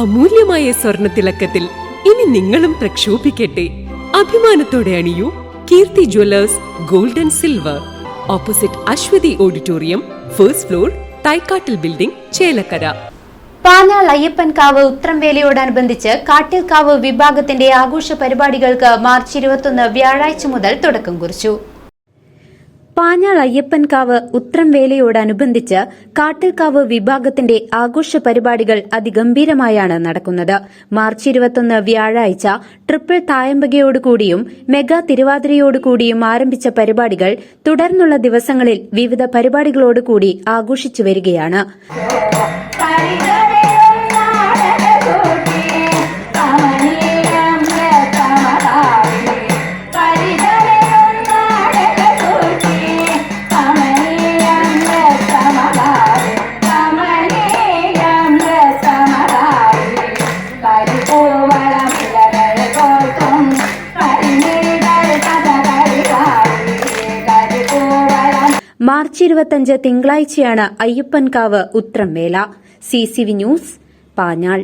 അമൂല്യമായ സ്വർണ തിളക്കത്തിൽ ഇനി നിങ്ങളും പ്രക്ഷോഭിക്കട്ടെ. അഭിമാനത്തോടെ അണിയൂ Keerthi jewellers gold and silver. Opposite Aswathi auditorium first floor തൈക്കാട്ടിൽ building Chelakkara. Panjal Ayyappankavu ഉത്രംവേലയോടനുബന്ധിച്ച് കാട്ടിൽക്കാവ് വിഭാഗത്തിന്റെ ആഘോഷ പരിപാടികൾക്ക് മാർച്ച് ഇരുപത്തൊന്ന് വ്യാഴാഴ്ച മുതൽ തുടക്കം കുറിച്ചു. പാഞ്ഞാൾ അയ്യപ്പൻകാവ് ഉത്രംവേലയോടനുബന്ധിച്ച് കാട്ടിൽക്കാവ് വിഭാഗത്തിന്റെ ആഘോഷ പരിപാടികൾ അതിഗംഭീരമായാണ് നടക്കുന്നത്. മാർച്ച് ഇരുപത്തൊന്ന് വ്യാഴാഴ്ച ട്രിപ്പിൾ തായമ്പകയോടുകൂടിയും മെഗാ തിരുവാതിരയോടുകൂടിയും ആരംഭിച്ച പരിപാടികൾ തുടർന്നുള്ള ദിവസങ്ങളിൽ വിവിധ പരിപാടികളോടുകൂടി ആഘോഷിച്ചു വരികയാണ്. മാർച്ച് ഇരുപത്തഞ്ച് തിങ്കളാഴ്ചയാണ് Ayyappankavu Uthramvela C C V news Panjal.